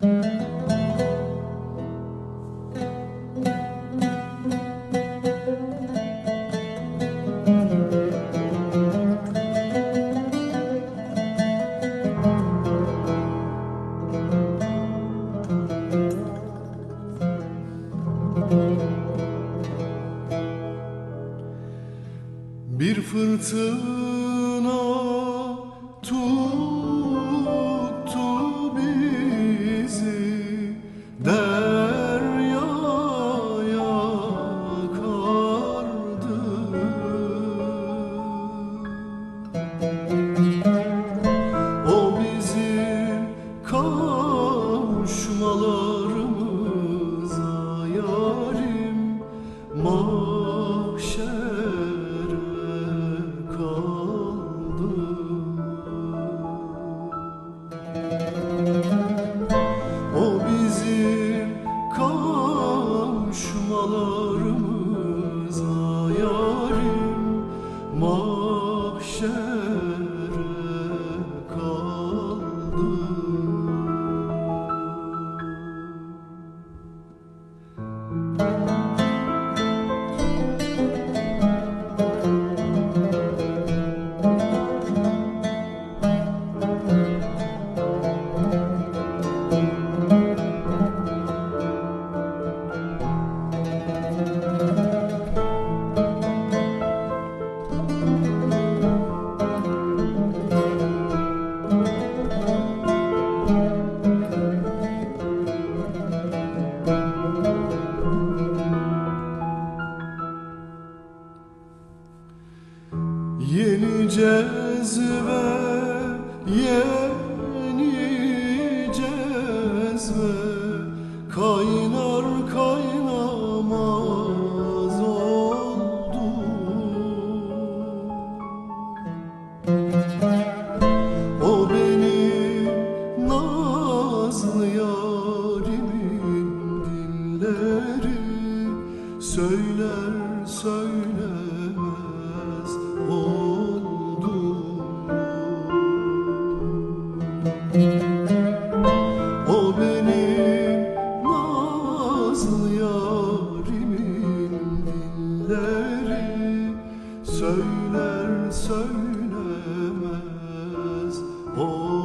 Bir fırtına tuttu kavuşmalarımıza yarim mahşere kaldı. O bizim kavuşmalarımıza yarim Yeni cezve, yeni cezve. Kaynar kaynamaz oldu. O benim nazlı yarimin dilleri Söyler söylemez. oldu Söyler söylemez. oldu